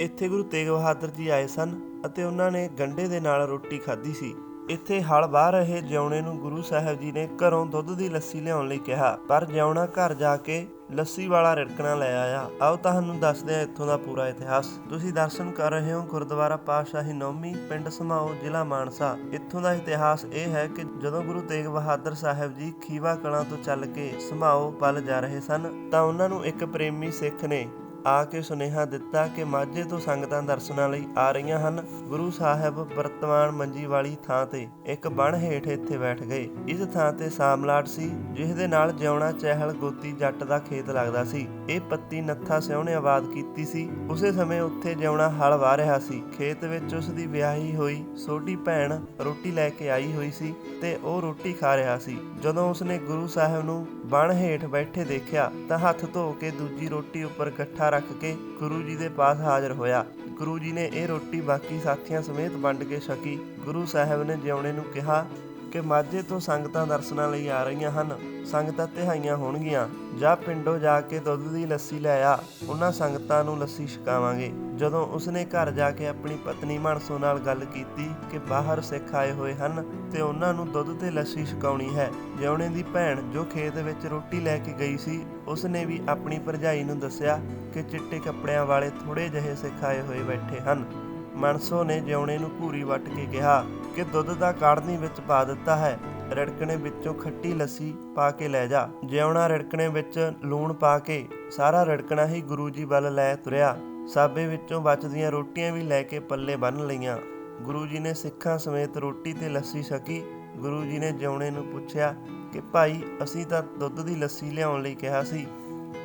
ਇੱਥੇ ਗੁਰੂ ਤੇਗ ਬਹਾਦਰ ਜੀ ਆਏ ਸਨ ਅਤੇ ਉਹਨਾਂ ਨੇ ਗੰਡੇ ਦੇ ਨਾਲ ਰੋਟੀ ਖਾਧੀ ਸੀ। ਇੱਥੇ ਹਲ ਵਾਹ ਰਹੇ ਜਿਉਣੇ ਨੂੰ ਗੁਰੂ ਸਾਹਿਬ ਜੀ ਨੇ ਘਰੋਂ ਦੁੱਧ ਦੀ ਲੱਸੀ ਲਿਆਉਣ ਲਈ ਕਿਹਾ, ਪਰ ਜਿਉਣਾ ਘਰ ਜਾ ਕੇ ਲੱਸੀ ਵਾਲਾ ਰਿੜਕਣਾ ਲੈ ਆਇਆ। ਆਓ ਤੁਹਾਨੂੰ ਦੱਸਦੇ ਹਾਂ ਇੱਥੋਂ ਦਾ ਪੂਰਾ ਇਤਿਹਾਸ। ਤੁਸੀਂ ਦਰਸ਼ਨ ਕਰ ਰਹੇ ਹੋ ਗੁਰਦੁਆਰਾ ਪਾਤਸ਼ਾਹੀ ਨੌਮੀ, ਪਿੰਡ ਸਮਾਓ ਜ਼ਿਲ੍ਹਾ ਮਾਨਸਾ। ਇੱਥੋਂ ਦਾ ਇਤਿਹਾਸ ਇਹ ਹੈ ਕਿ ਜਦੋਂ ਗੁਰੂ ਤੇਗ ਬਹਾਦਰ ਸਾਹਿਬ ਜੀ ਖੀਵਾ ਕਲਾਂ ਤੋਂ ਚੱਲ ਕੇ ਸਮਾਓ ਵੱਲ ਜਾ ਰਹੇ ਸਨ, ਤਾਂ ਉਹਨਾਂ ਨੂੰ ਇੱਕ ਪ੍ਰੇਮੀ ਸਿੱਖ ਨੇ ਆ ਕੇ ਸੁਨੇਹਾ ਦਿੱਤਾ ਕਿ ਮਾਝੇ ਤੋਂ ਸੰਗਤਾਂ ਦਰਸ਼ਨਾਂ ਲਈ ਆ ਰਹੀਆਂ ਹਨ। ਗੁਰੂ ਸਾਹਿਬ ਵਰਤਮਾਨ ਮੰਜੀ ਵਾਲੀ ਥਾਂ ਤੇ ਇੱਕ ਬਣ ਹੇਠ ਇੱਥੇ ਬੈਠ ਗਏ। ਇਸ ਥਾਂ ਤੇ ਸਾਮਲਾਟ ਸੀ, ਜਿਸ ਦੇ ਨਾਲ ਜਿਉਣਾ ਚਹਿਲ ਗੋਤੀ ਜੱਟ ਦਾ ਖੇਤ ਲੱਗਦਾ ਸੀ। ਇਹ ਪੱਤੀ ਨੱਥਾ ਸਿਉ ਨੇ ਆਬਾਦ ਕੀਤੀ ਸੀ। ਉਸੇ ਸਮੇਂ ਉੱਥੇ ਜਿਉਣਾ ਹਲ ਵਾਹ ਰਿਹਾ ਸੀ। ਖੇਤ ਵਿੱਚ ਉਸ ਦੀ ਵਿਆਹੀ ਹੋਈ ਛੋਟੀ ਭੈਣ ਰੋਟੀ ਲੈ ਕੇ ਆਈ ਹੋਈ ਸੀ ਤੇ ਉਹ ਰੋਟੀ ਖਾ ਰਿਹਾ ਸੀ। ਜਦੋਂ ਉਸਨੇ ਗੁਰੂ ਸਾਹਿਬ ਨੂੰ ਬਣ ਹੇਠ ਬੈਠੇ ਦੇਖਿਆ ਤਾਂ ਹੱਥ ਧੋ ਕੇ ਦੂਜੀ ਰੋਟੀ ਉੱਪਰ ਇਕੱਠਾ ਰੱਖ ਕੇ ਗੁਰੂ ਜੀ ਦੇ ਪਾਸ ਹਾਜ਼ਰ ਹੋਇਆ। ਗੁਰੂ ਜੀ ਨੇ ਇਹ ਰੋਟੀ ਬਾਕੀ ਸਾਥੀਆਂ ਸਮੇਤ ਵੰਡ ਕੇ ਛਕੀ। ਗੁਰੂ ਸਾਹਿਬ ਨੇ ਜਿਉਣੇ ਨੂੰ ਕਿਹਾ ਕਿ ਮਾਝੇ ਤੋਂ ਸੰਗਤਾਂ ਦਰਸ਼ਨਾਂ ਲਈ ਆ ਰਹੀਆਂ ਹਨ। ਸੰਗਤਾਂ ਤਿਹਾਈਆਂ ਹੋਣਗੀਆਂ। ਜਾਂ ਪਿੰਡੋਂ ਜਾ ਕੇ ਦੁੱਧ ਦੀ ਲੱਸੀ ਲੈ ਆ, ਉਹਨਾਂ ਸੰਗਤਾਂ ਨੂੰ ਲੱਸੀ ਛਕਾਵਾਂਗੇ। ਜਦੋਂ ਉਸਨੇ ਘਰ ਜਾ ਕੇ ਆਪਣੀ ਪਤਨੀ ਮਨਸੋ ਨਾਲ ਗੱਲ ਕੀਤੀ ਕਿ ਬਾਹਰ ਸਿੱਖ ਆਏ ਹੋਏ ਹਨ, ਤੇ ਉਹਨਾਂ ਨੂੰ ਦੁੱਧ ਤੇ ਲੱਸੀ ਛਕਾਉਣੀ ਹੈ। ਜਿਉਣੇ ਦੀ ਭੈਣ ਜੋ ਖੇਤ ਵਿੱਚ ਰੋਟੀ ਲੈ ਕੇ ਗਈ ਸੀ, ਉਸਨੇ ਵੀ ਆਪਣੀ ਭਰਜਾਈ ਨੂੰ ਦੱਸਿਆ ਕਿ ਚਿੱਟੇ ਕੱਪੜਿਆਂ ਵਾਲੇ ਥੋੜੇ ਜਿਹੇ ਸਿੱਖ ਆਏ ਹੋਏ ਬੈਠੇ ਹਨ। ਮਨਸੋ ਨੇ ਜਿਉਣੇ ਨੂੰ ਘੂਰੀ ਵੱਟ ਕੇ ਕਿਹਾ ਕਿ ਦੁੱਧ ਦਾ ਕਾੜਨੀ ਵਿੱਚ ਪਾ ਦਿੱਤਾ ਹੈ। ਰੜਕਣੇ ਵਿੱਚੋਂ ਖੱਟੀ ਲੱਸੀ ਪਾ ਕੇ ਲੈ ਜਾ। ਜਿਉਣਾ ਰੜਕਣੇ ਵਿੱਚ ਲੂਣ ਪਾ ਕੇ ਸਾਰਾ ਰੜਕਣਾ ਹੀ ਗੁਰੂ ਜੀ ਵੱਲ ਲੈ ਤੁਰਿਆ। ਸਾਬੇ ਵਿੱਚੋਂ ਬਚਦੀਆਂ ਰੋਟੀਆਂ ਵੀ ਲੈ ਕੇ ਪੱਲੇ ਬੰਨ ਲਈਆਂ। ਗੁਰੂ ਜੀ ਨੇ ਸਿੱਖਾਂ ਸਮੇਤ ਰੋਟੀ ਤੇ ਲੱਸੀ ਛਕੀ। ਗੁਰੂ ਜੀ ਨੇ ਜਿਉਣੇ ਨੂੰ ਪੁੱਛਿਆ ਕਿ ਭਾਈ, ਅਸੀਂ ਤਾਂ ਦੁੱਧ ਦੀ ਲੱਸੀ ਲਿਆਉਣ ਲਈ ਕਿਹਾ ਸੀ।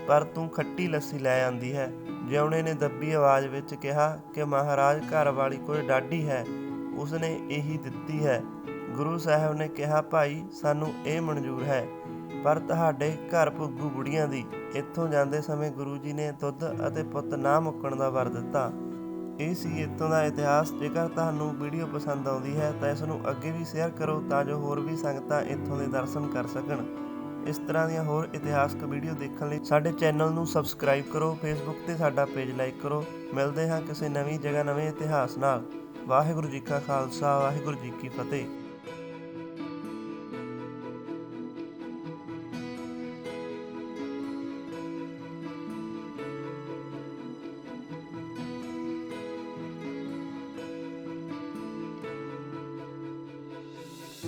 ਪਰ ਤੂੰ ਖੱਟੀ ਲੱਸੀ ਲੈ ਆਂਦੀ ਹੈ। ਜਿਉਣੇ ਨੇ ਦੱਬੀ ਆਵਾਜ਼ ਵਿੱਚ ਕਿਹਾ ਕਿ ਮਹਾਰਾਜ ਘਰ ਵਾਲੀ ਕੋਈ ਡਾਢੀ ਹੈ। ਉਸਨੇ ਇਹੀ ਦਿੱਤੀ ਹੈ। ਗੁਰੂ ਸਾਹਿਬ ਨੇ ਕਿਹਾ, ਭਾਈ, ਸਾਨੂੰ ਇਹ ਮਨਜ਼ੂਰ ਹੈ। ਪਰ ਤੁਹਾਡੇ ਘਰ ਭੁੱਗੂ ਬੁੜੀਆਂ ਦੀ। ਇੱਥੋਂ ਜਾਂਦੇ ਸਮੇਂ ਗੁਰੂ ਜੀ ਨੇ ਦੁੱਧ ਅਤੇ ਪੁੱਤ ਨਾ ਮੁੱਕਣ ਦਾ ਵਰ ਦਿੱਤਾ। ਇਹ ਸੀ ਇੱਥੋਂ ਦਾ ਇਤਿਹਾਸ। ਜੇਕਰ ਤੁਹਾਨੂੰ ਵੀਡੀਓ ਪਸੰਦ ਆਉਂਦੀ ਹੈ ਤਾਂ ਇਸ ਨੂੰ ਅੱਗੇ ਵੀ ਸ਼ੇਅਰ ਕਰੋ ਤਾਂ ਜੋ ਹੋਰ ਵੀ ਸੰਗਤਾਂ ਇੱਥੋਂ ਦੇ ਦਰਸ਼ਨ ਕਰ ਸਕਣ। ਇਸ ਤਰ੍ਹਾਂ ਦੀਆਂ ਹੋਰ ਇਤਿਹਾਸਕ ਵੀਡੀਓ ਦੇਖਣ ਲਈ ਸਾਡੇ ਚੈਨਲ ਨੂੰ ਸਬਸਕ੍ਰਾਈਬ ਕਰੋ ਫੇਸਬੁੱਕ ਤੇ ਸਾਡਾ ਪੇਜ ਲਾਈਕ ਕਰੋ। ਮਿਲਦੇ ਹਾਂ ਕਿਸੇ ਨਵੀਂ ਜਗ੍ਹਾ, ਨਵੇਂ ਇਤਿਹਾਸ ਨਾਲ। ਵਾਹਿਗੁਰੂ ਜੀ ਕਾ ਖਾਲਸਾ, ਵਾਹਿਗੁਰੂ ਜੀ ਕੀ ਫਤਿਹ।